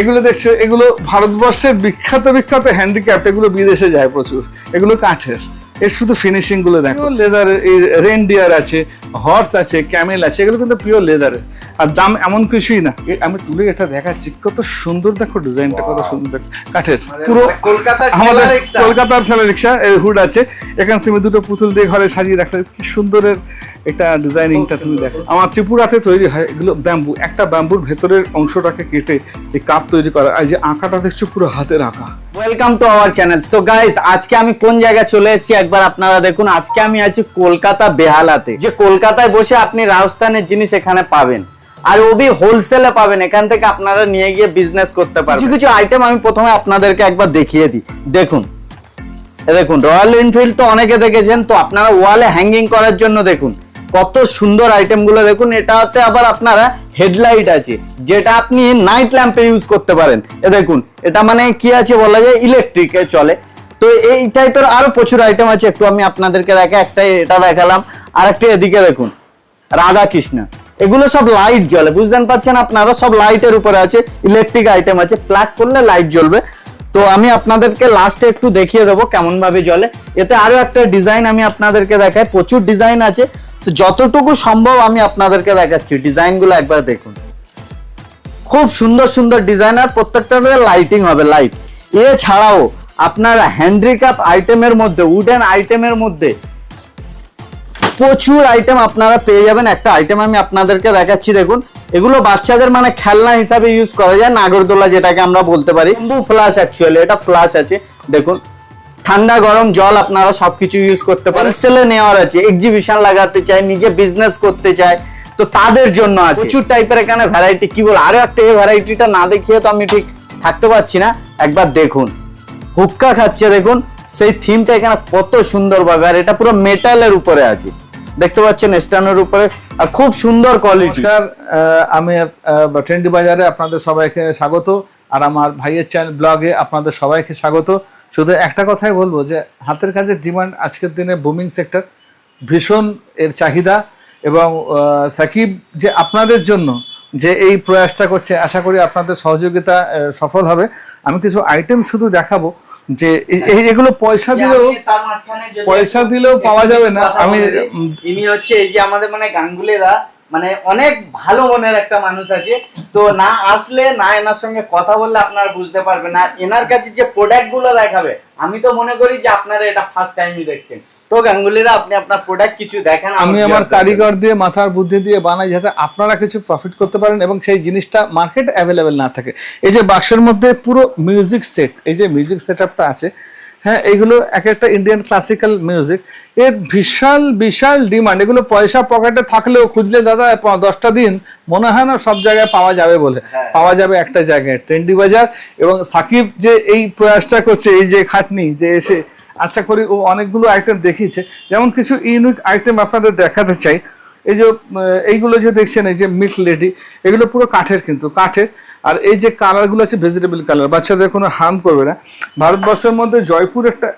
এগুলো দেখছ এগুলো ভারতবর্ষের বিখ্যাত বিখ্যাত হ্যান্ডিক্যাপ এগুলো বিদেশে যায় প্রচুর। এগুলো কাঠের। এর শুধু ফিনিশিংগুলো দেখো। লেদার এই রেনডিয়ার আছে হর্স আছে ক্যামেল আছে এগুলো কিন্তু পিওর লেদারের আর দাম এমন কিছুই না। আমি তুলে এটা দেখাচ্ছি কত সুন্দর দেখো ডিজাইনটা কত সুন্দর কাঠের পুরো কলকাতার আমাদের কলকাতার ঠেলা রিক্সা হুড আছে। এখানে তুমি দুটো পুতুল দিয়ে ঘরে সাজিয়ে রাখলে কি সুন্দরের এটা ডিজাইনিংটা তুমি দেখো। আমার ত্রিপুরাতে তৈরি হয় এগুলো ব্যাম্বু। একটা ব্যাম্বুর ভেতরের অংশটাকে কেটে এই কাপ তৈরি করা। আর এই যে আঁকাটা দেখছ পুরো হাতের আঁকা। ওয়েলকাম টু আওয়ার চ্যানেল তো গাইস আজকে আমি কোন জায়গায় চলে এসেছি একবার আপনারা দেখুন, আজকে আমি আছি কলকাতা বেহালাতে। যে কলকাতায় বসে আপনি রাজস্থানের জিনিস এখানে পাবেন। আর ওবি হোলসেলে পাবেন, এখান থেকে আপনারা নিয়ে গিয়ে বিজনেস করতে পারবেন। কিছু কিছু আইটেম আমি প্রথমে আপনাদেরকে একবার দেখিয়ে দিই। দেখুন দেখুন রয়্যাল এনফিল্ড তো অনেকে দেখেছেন, তো আপনারা ওয়ালে হ্যাঙ্গিং করার জন্য দেখুন, কত সুন্দর আইটেমগুলো দেখুন। এটাতে আবার আপনারা হেডলাইট আছে, যেটা আপনি নাইট ল্যাম্পে ইউজ করতে পারেন। এ দেখুন, এটা মানে কি আছে বলা যায়? ইলেকট্রিকে চলে। তো এই টাইপের আরও প্রচুর আইটেম আছে, একটু আমি আপনাদেরকে দেখা একটা এটা দেখালাম। আর একটা এদিকে দেখুন রাধা কৃষ্ণ এগুলো সব লাইট জ্বলে, বুঝতেন পারছেন আপনারা, সব লাইটের উপরে আছে ইলেকট্রিক আইটেম আছে প্লাগ করলে লাইট জ্বলবে। তো আমি আপনাদেরকে লাস্টে একটু দেখিয়ে দেবো কেমন ভাবে জ্বলে। এতে আরও একটা ডিজাইন আমি আপনাদেরকে দেখাই, প্রচুর ডিজাইন আছে। তো যতটুকু সম্ভব আমি আপনাদেরকে দেখাচ্ছি ডিজাইনগুলো একবার দেখুন। খুব সুন্দর সুন্দর ডিজাইন আর প্রত্যেকটাতে লাইটিং হবে লাইট এছাড়াও আপনার হ্যান্ডিক্যাপ আইটেমের মধ্যে উডেন আইটেমের মধ্যে প্রচুর আইটেম আপনারা পেয়ে যাবেন। একটা আইটেম আমি আপনাদেরকে দেখাচ্ছি, দেখুন। এগুলো বাচ্চাদের মানে খেলনা হিসাবে ইউজ করা যায়, নাগরদোলা যেটাকে আমরা বলতে পারি। ফ্লাশ অ্যাকচুয়ালি এটা ফ্লাশ আছে। দেখুন, ঠান্ডা, গরম, জল আপনারা সবকিছু ইউজ করতে পারেন। সেলে নেওয়ার আছে এক্সিবিশন লাগাতে চায়, নিজে বিজনেস করতে চায়, তো তাদের জন্য আছে। প্রচুর টাইপের এখানে ভ্যারাইটি কি বল? আরও একটা এই ভ্যারাইটিটা না দেখিয়ে তো আমি ঠিক থাকতে পারছি না। একবার দেখুন। হুক্কা খাচ্ছে, দেখুন। সেই থিমটা এখানে কত সুন্দর ভাবে, আর এটা পুরো মেটালের উপরে আছে। দেখতে পাচ্ছেন স্ট্যান্ডের উপরে, আর খুব সুন্দর কোয়ালিটি আমি ট্রেন্ডি বাজারে আপনাদের সবাইকে স্বাগত, আর আমার ভাইয়ের চ্যানেল ব্লগে আপনাদের সবাইকে স্বাগত। শুধু একটা কথাই বলব যে, হাতের কাজের ডিমান্ড আজকের দিনে বুমিং সেক্টর ভীষণ এর চাহিদা, এবং সাকিব, যে আপনাদের জন্য যে এই প্রয়াসটা করছে, আশা করি আপনাদের সহযোগিতা সফল হবে। আমি কিছু আইটেম শুধু দেখাবো যে এগুলো পয়সা দিলেও পয়সা দিলেও পাওয়া যাবে না। আমি ইনি হচ্ছে এই যে আমাদের মানে গাঙ্গুলেরা মানে অনেক ভালো মনের একটা মানুষ আছে। তো না আসলে না এনার সঙ্গে কথা বললে আপনারা বুঝতে পারবেন। আর এনার কাছে যে প্রোডাক্টগুলো দেখাবে আমি তো মনে করি যে আপনারা এটা ফার্স্ট টাইমই দেখছেন। তো গাঙ্গুলিরা আপনি আপনার প্রোডাক্ট কিছু দেখান আমি আমার কারিগর দিয়ে মাথার বুদ্ধি দিয়ে বানাই যাতে আপনারা কিছু প্রফিট করতে পারেন এবং সেই জিনিসটা মার্কেট অ্যাভেলেবেল না থাকে। এই যে বাক্সের মধ্যে পুরো মিউজিক সেট এই যে মিউজিক সেট আছে হ্যাঁ এগুলো এক একটা ইন্ডিয়ান ক্লাসিক্যাল মিউজিক এর বিশাল বিশাল ডিমান্ড এগুলো পয়সা পকেটে থাকলেও খুঁজলে দাদা দশটা দিন মনে হয় না সব জায়গায় পাওয়া যাবে বলে। হ্যাঁ। পাওয়া যাবে একটা জায়গায়। ট্রেন্ডি বাজার এবং সাকিব যে এই প্রয়াসটা করছে এই যে খাটনি যে এসে আশা করি ও অনেকগুলো আইটেম দেখিয়েছে। যেমন কিছু ইউনিক আইটেম আপনাদের দেখাতে চাই। এই যে এইগুলো যে দেখছেন, এই যে মিল্ক লেডি এগুলো পুরো কাঠের কিন্তু, কাঠের। আর এই যে কালারগুলো আছে ভেজিটেবল কালার বাচ্চাদের কোনো হার্ম করবে না। ভারতবর্ষের মধ্যে জয়পুর একটা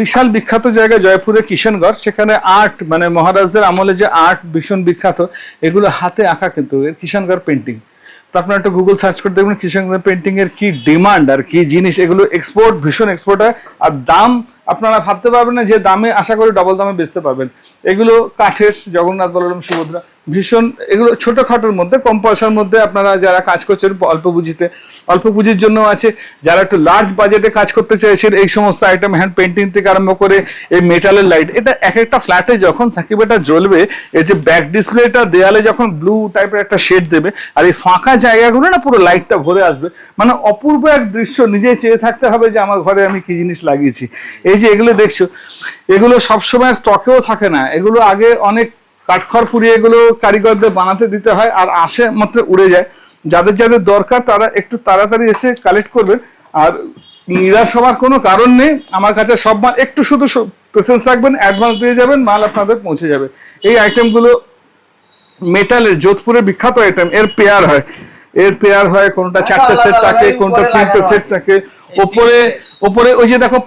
বিশাল বিখ্যাত জায়গা, জয়পুরের কিষানগড় সেখানে আর্ট মানে মহারাজদের আমলে যে আর্ট ভীষণ বিখ্যাত, এগুলো হাতে আঁকা কিন্তু কিষানগড় পেন্টিং আপনারা একটা গুগল সার্চ করে দেখবেন কৃষকদের পেন্টিং এর কি ডিমান্ড আর কি জিনিস, এগুলো এক্সপোর্ট ভীষণ এক্সপোর্ট হয়। আর দাম আপনারা ভাবতে পারবেন না যে দামে, আশা করি ডবল দামে বেচতে পারবেন। এগুলো কাঠের, জগন্নাথ বলরাম, সুভদ্রা। ভীষণ এগুলো ছোটখাটোর মধ্যে, কম পয়সার মধ্যে আপনারা যারা কাজ করছেন, অল্প পুঁজিতে, অল্প পুঁজির জন্য আছে। যারা একটু লার্জ বাজেটে কাজ করতে চাইছেন, এই সমস্ত আইটেম হ্যান্ড পেন্টিং থেকে আরম্ভ করে এই মেটালের লাইট এটা এক একটা ফ্ল্যাটে যখন সাকিব এটা জ্বলবে, এই যে ব্যাক ডিসপ্লেটা দেয়ালে যখন ব্লু টাইপের একটা শেড দেবে, আর এই ফাঁকা জায়গাগুলো না পুরো লাইটটা ভরে আসবে মানে অপূর্ব এক দৃশ্য নিজে চেয়ে থাকতে হবে যে আমার ঘরে আমি কি জিনিস লাগিয়েছি। এই যে এগুলো দেখছ, এগুলো সবসময় স্টকেও থাকে না, এগুলো আগে অনেক কাঠখড় পুড়িয়ে এগুলো কারিগরদের বানাতে দিতে হয় আর আসে মাত্র উড়ে যায়। যাদের যাদের দরকার তারা একটু তাড়াতাড়ি এসে কালেক্ট করবেন। আর নিরাশ হওয়ার কোনো কারণ নেই। আমার কাছে সব মাল একটু শুধু পেশেন্স রাখবেন অ্যাডভান্স দিয়ে যাবেন মাল আপনাদের পৌঁছে যাবে। এই আইটেমগুলো মেটালের যোধপুরের বিখ্যাত আইটেম এর পেয়ার হয়। এর পেয়ার হয় কোনটা চারটে সেট থাকে কোনটা তিনটে সেট থাকে। ওপরে ওপরে ওই যে দেখো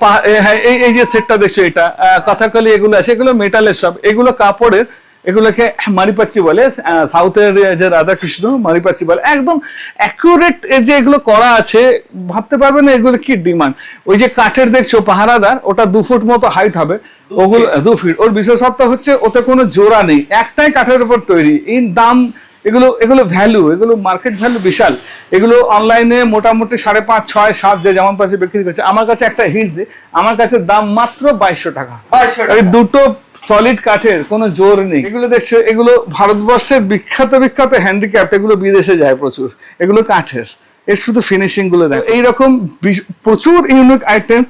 হ্যাঁ এই এই যে সেটটা দেখছ এটা কথাকলি এগুলো আছে এগুলো মেটালের সব। এগুলো কাপড়ের এগুলোকে মারিপাচ্ছি বলে সাউথের যে রাধাকৃষ্ণ মারিপাচ্ছি বলে। একদম অ্যাকুরেট যে এগুলো করা আছে ভাবতে পারবে না এগুলো কি ডিমান্ড ওই যে কাঠের দেখছ পাহারাদার ওটা দু ফুট মতো হাইট হবে। ওগুলো দু ফিট ওর বিশেষত্ব হচ্ছে ওতে কোনো জোড়া নেই। একটাই কাঠের উপর তৈরি। ইন দাম এগুলো এগুলো ভ্যালু এগুলো মার্কেট ভ্যালু বিশাল। এগুলো অনলাইনে মোটামুটি সাড়ে পাঁচ ছয় সাত যে যেমন পাশে বিক্রি করছে আমার কাছে একটা হিট দিই আমার কাছে দাম মাত্র বাইশশো টাকা। দুটো সলিড কাঠের কোনো জোর নেই। এগুলো দেখছ এগুলো ভারতবর্ষের বিখ্যাত বিখ্যাত হ্যান্ডিক্যাপ্ট এগুলো বিদেশে যায় প্রচুর। এগুলো কাঠের। এর শুধু ফিনিশিংগুলো দেখো। এইরকম প্রচুর ইউনিক আইটেম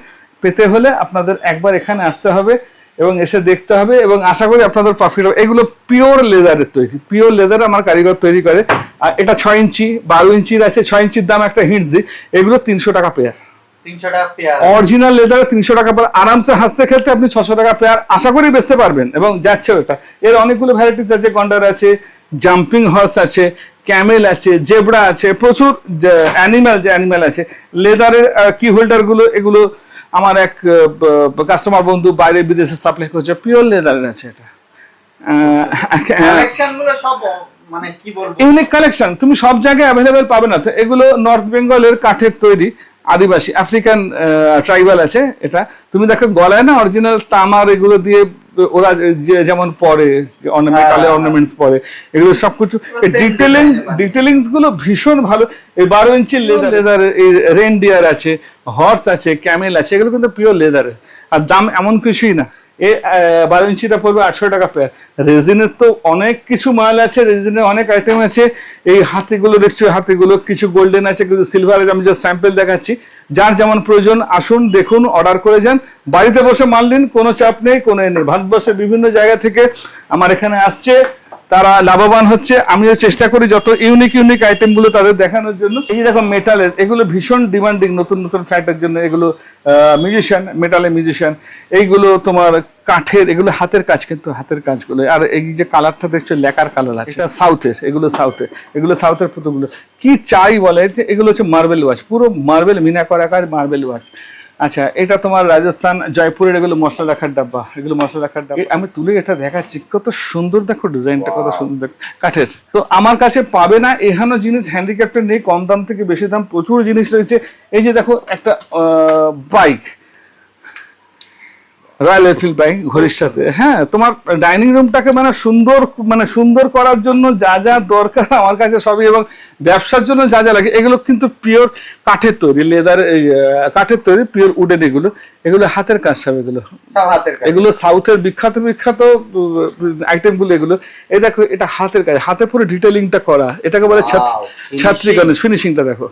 পেতে হলে আপনাদের একবার এখানে আসতে হবে। এবং এসে দেখতে হবে এবং আশা করি আপনাদের প্রফিট হবে। এগুলো পিওর লেদারের তৈরি। পিওর লেদার আমার কারিগর তৈরি করে। আর এটা ছয় ইঞ্চি বারো ইঞ্চির আছে। ছয় ইঞ্চির দাম একটা হিটস দিই। এগুলো তিনশো টাকা পেয়ার অরিজিনাল লেদারে তিনশো টাকা পেয়ার আরামসে হাসতে খেলতে আপনি ছশো টাকা পেয়ার আশা করি বেচতে পারবেন এবং যাচ্ছে ওটা। এর অনেকগুলো ভ্যারাইটিস আছে। গন্ডার আছে জাম্পিং হর্স আছে ক্যামেল আছে জেব্রা আছে। প্রচুর অ্যানিম্যাল যে অ্যানিম্যাল আছে। লেদারের কি হোল্ডারগুলো এগুলো আমার এক কাস্টমার বন্ধু বাইরে বিদেশে সাপ্লাই করছে পিওর লেদারের আছে এটা। সব মানে ইউনিক কালেকশন তুমি সব জায়গায় অ্যাভেলেবেল পাবে না। এগুলো নর্থ বেঙ্গলের কাঠের তৈরি আদিবাসী আফ্রিকান ট্রাইবাল আছে এটা। তুমি দেখো গলায় না অরিজিনাল তামার এগুলো দিয়ে ওরা যে যেমন পরে হ্যাঁ। অর্নামেন্টস পরে এগুলো সবকিছু same ডিটেলিংস ডিটেলিংসগুলো ভীষণ ভালো। এই বারো ইঞ্চি লেদার লেদার এই রেনডিয়ার আছে হর্স আছে ক্যামেল আছে এগুলো কিন্তু পিওর লেদারের আর দাম এমন কিছুই না। এ বারো ইঞ্চিটা পড়বে আটশো টাকা পেয়ার রেজিনের তো অনেক কিছু মাল আছে রেজিনের অনেক আইটেম আছে। এই হাতিগুলো দেখছ হাতিগুলো কিছু গোল্ডেন আছে কিছু সিলভারের আমি যে স্যাম্পল দেখাচ্ছি। যার যেমন প্রয়োজন, আসুন, দেখুন অর্ডার করে যান। বাড়িতে বসে মানলেন কোনো চাপ নেই, কোনো নেই। ভারতবর্ষের বিভিন্ন জায়গা থেকে আমার এখানে আসছে। তারা লাভবান হচ্ছে। আমিও চেষ্টা করি যত ইউনিক ইউনিক আইটেমগুলো তাদের দেখানোর জন্য। এই যে দেখো মেটালের এগুলো ভীষণ ডিমান্ডিং নতুন নতুন ফ্ল্যাটের জন্য এগুলো মিউজিশিয়ান মেটালের মিউজিশিয়ান এইগুলো তোমার কাঠের, এগুলো হাতের কাজ কিন্তু হাতের কাজগুলো। আর এই যে কালারটা দেখছ, লেকার কালার আছে। এটা সাউথের এগুলো সাউথের এগুলো সাউথের পুতুলগুলো। কি চাই বলে, যে এগুলো হচ্ছে মার্বেল ওয়াশ পুরো মার্বেল মিনা করা কাজ মার্বেল ওয়াশ আচ্ছা এটা তোমার রাজস্থান জয়পুরের এগুলো মশলা রাখার ডাব্বা এগুলো মশলা রাখার ডাব্বা। আমি তুলে এটা দেখাচ্ছি কত সুন্দর দেখো ডিজাইনটা কত সুন্দর দেখো কাঠের। তো আমার কাছে পাবে না এখানো জিনিস হ্যান্ডিক্যাপ্টের নেই কম দাম থেকে বেশি দাম প্রচুর জিনিস রয়েছে। এই যে দেখো একটা বাইক রয়্যাল এনফিল্ড বাইক ঘড়ির সাথে। হ্যাঁ তোমার ডাইনিং রুমটাকে মানে সুন্দর মানে সুন্দর করার জন্য যা যা দরকার আমার কাছে সবই এবং ব্যবসার জন্য যা যা লাগে এগুলো কিন্তু পিওর কাঠের তৈরি লেদার কাঠের তৈরি পিওর উডেন এগুলো। এগুলো হাতের কাজ সব এগুলো। হাতের কাজ। এগুলো সাউথের বিখ্যাত বিখ্যাত আইটেমগুলো এগুলো। এই দেখো এটা হাতের কাজ হাতে পুরো ডিটেলিংটা করা। এটাকে বলে ছাত্রী গণেশ ফিনিশিংটা দেখো।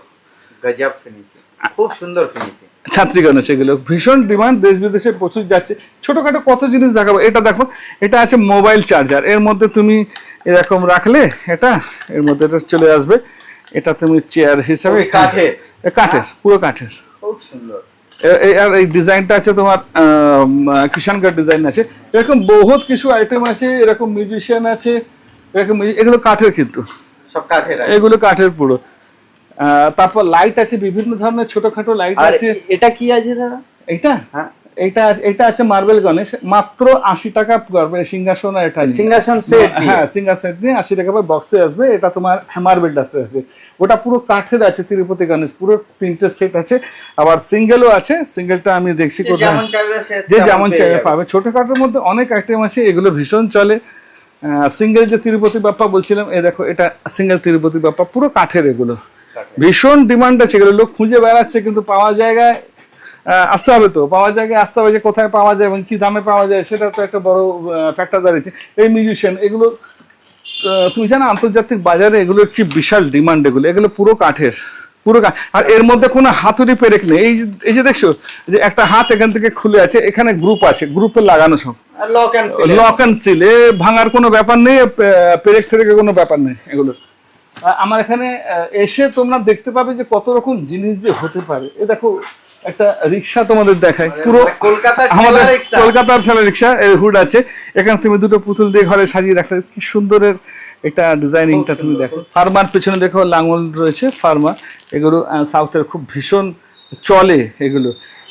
গজব ফিনিশিং খুব সুন্দর ফিনিশিং ছাত্রী গণেশ এগুলো ভীষণ ডিমান্ড দেশ বিদেশে প্রচুর যাচ্ছে। ছোটখাটো কত জিনিস দেখাবো? এটা দেখো এটা আছে মোবাইল চার্জার এর মধ্যে তুমি এরকম রাখলে এটা এর মধ্যে এটা চলে আসবে। এটা তুমি চেয়ার হিসাবে কাঠের? কাঠের পুরো কাঠের। খুব সুন্দর। আর এই ডিজাইনটা আছে তোমার কিষানগড় ডিজাইন আছে। এরকম বহুত কিছু আইটেম আছে এরকম মিউজিশিয়ান আছে এরকম এগুলো কাঠের কিন্তু। সব কাঠের এগুলো কাঠের পুরো। তারপর লাইট আছে বিভিন্ন ধরনের ছোটখাটো লাইট আছে। এটা কি আছে দাদা? এইটা হ্যাঁ। এটা আছে- এটা আছে মার্বেল গণেশ। মাত্র আশি টাকা সিংহাসন এটা সিংহাসন set দিয়ে। হ্যাঁ সিংহাসন নিয়ে আশি টাকা বক্সে আসবে। এটা তোমার মার্বেল ডাস্টার আছে। ওটা পুরো কাঠের আছে তিরুপতি গণেশ। পুরো তিনটে সেট আছে। আবার সিঙ্গেলও আছে। সিঙ্গেলটা আমি দেখছি কোথায়। যেমন চাইবে সে যে যেমন চাইবে পাবে। ছোটখাটোর মধ্যে অনেক আইটেম আছে এগুলো ভীষণ চলে। সিঙ্গেল যে তিরুপতি বাপ্পা বলছিলাম এই দেখো এটা সিঙ্গেল তিরুপতি বাপ্পা। পুরো কাঠের এগুলো। ভীষণ ডিমান্ড আছে এগুলো লোক খুঁজে বেড়াচ্ছে কিন্তু পাওয়া জায়গায় আসতে হবে তো। পাওয়া জায়গায় আসতে হবে যে কোথায় পাওয়া যায় এবং কি দামে পাওয়া যায় সেটা তো একটা বড় ফ্যাক্টর দাঁড়িয়েছে। এই মিউজিশিয়ান এগুলো তুমি জানো আন্তর্জাতিক বাজারে এগুলো একটি বিশাল ডিমান্ড এগুলো? এগুলো পুরো কাঠের পুরো কাঠ। আর এর মধ্যে কোনো হাতুড়ি পেরেক নেই। এই যে- এই যে দেখছ যে একটা হাত এখান থেকে খুলে আছে এখানে গ্রুপ আছে গ্রুপে লাগানো সব। লক অ্যান্ড সিল এ। ভাঙার কোনো ব্যাপার নেই পেরেক ফেরেকের কোনো ব্যাপার নেই এগুলো আমার এখানে এসে তোমরা দেখতে পাবে যে কত রকম জিনিস যে হতে পারে। এ দেখো একটা রিক্সা তোমাদের দেখায় পুরো কলকাতার আমাদের কলকাতার ঠেলা রিক্সা হুড আছে। এখানে তুমি দুটো পুতুল দিয়ে ঘরে সাজিয়ে রাখলে কি সুন্দরের এটা ডিজাইনিংটা তুমি দেখো। ফার্মার পেছনে দেখো লাঙল রয়েছে ফার্মা এগুলো সাউথের খুব ভীষণ চলে এগুলো।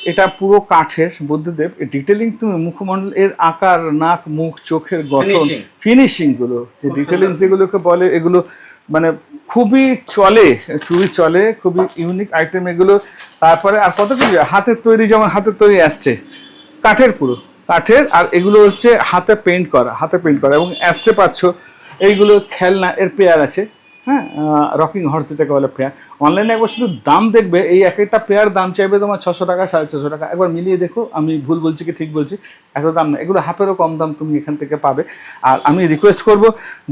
এটা পুরো কাঠের বুদ্ধদেব। ডিটেলিং তুমি মুখমণ্ডল এর আকার নাক মুখ চোখের গঠন. ফিনিশিংগুলো। যে ডিটেলিং যেগুলোকে বলে এগুলো মানে খুবই চলে খুবই চলে, খুবই ইউনিক আইটেম এগুলো। তারপরে আর কত কিছু? হাতের তৈরি, যেমন হাতের তৈরি আসছে কাঠের পুরো। কাঠের আর এগুলো হচ্ছে হাতে পেন্ট করা, হাতে পেন্ট করা। এবং অ্যাস্টে পাচ্ছ। এইগুলো খেলনা, এর পেয়ার আছে। হ্যাঁ রকিং হর্স যেটাকে বলে পেয়ার অনলাইনে একবার শুধু দাম দেখবে, এই এক একটা পেয়ার দাম চাইবে তোমার ছশো টাকা, সাড়ে ছশো টাকা। একবার মিলিয়ে দেখো, আমি ভুল বলছি কি ঠিক বলছি, এত দাম না এগুলো হাফেরও কম দাম তুমি এখান থেকে পাবে। আর আমি রিকোয়েস্ট করব,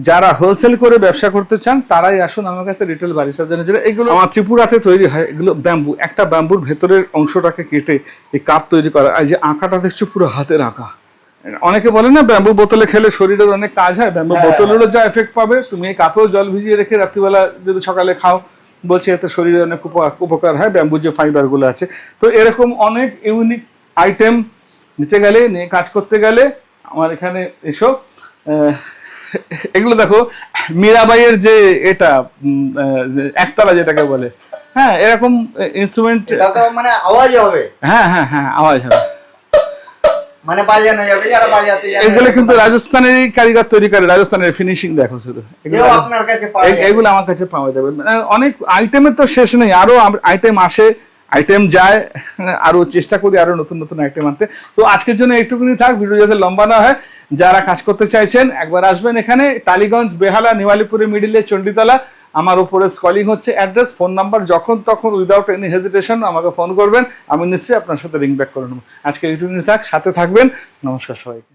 যারা হোলসেল করে ব্যবসা করতে চান, তারাই আসুন আমার কাছে রিটেল বাড়ি সাজানো যেটা এগুলো আমার ত্রিপুরাতে তৈরি হয়, এগুলো ব্যাম্বু একটা ব্যাম্বুর ভেতরের অংশটাকে কেটে এই কাপ তৈরি করা। এই যে আঁকাটা দেখছ, পুরো হাতের আঁকা। অনেকে বলে না ব্যাম্বু বোতলে খেলে শরীরের অনেক কাজ হয় ব্যাম্বু হ্যাঁ, বোতলেরও যা এফেক্ট পাবে তুমি এই কাপেও জল ভিজিয়ে রেখে রাত্রিবেলা যদি সকালে খাও বলছে এতে শরীরে অনেক উপকার হয় ব্যাম্বু যে ফাইবারগুলো আছে। তো এরকম অনেক ইউনিক আইটেম নিতে গেলে নিয়ে কাজ করতে গেলে আমার এখানে এসো। এগুলো দেখো মীরাবাইয়ের যে এটা একতলা যেটাকে বলে। হ্যাঁ এরকম ইনস্ট্রুমেন্ট মানে আওয়াজ হবে। হ্যাঁ হ্যাঁ হ্যাঁ আওয়াজ হবে। মানে বাজানো যাবে যারা বাজাতে জানে এগুলো কিন্তু রাজস্থানের কারিগর তৈরি করে রাজস্থানের ফিনিশিং দেখো শুধু। এগুলো আপনার কাছে পাওয়া এগুলো আমার কাছে পাওয়া যাবে। মানে অনেক আইটেমের তো শেষ নেই আরও আইটেম আসে আইটেম যায় আরও চেষ্টা করি আরও নতুন নতুন আইটেম আনতে। তো আজকের জন্য এইটুকুনি থাক ভিডিও যাতে লম্বা না হয়। যারা কাজ করতে চাইছেন একবার আসবেন এখানে টালিগঞ্জ বেহালা নিওয়ালিপুরে মিডিলে চণ্ডীতলা। আমার উপরে স্কলিং হচ্ছে অ্যাড্রেস ফোন নাম্বার যখন তখন উইদাউট এনি হেজিটেশন আমাকে ফোন করবেন, আমি নিশ্চয়ই আপনার সাথে রিং ব্যাক করে নেব। আজকে এইটুকুনি থাক, সাথে থাকবেন। নমস্কার সবাইকে।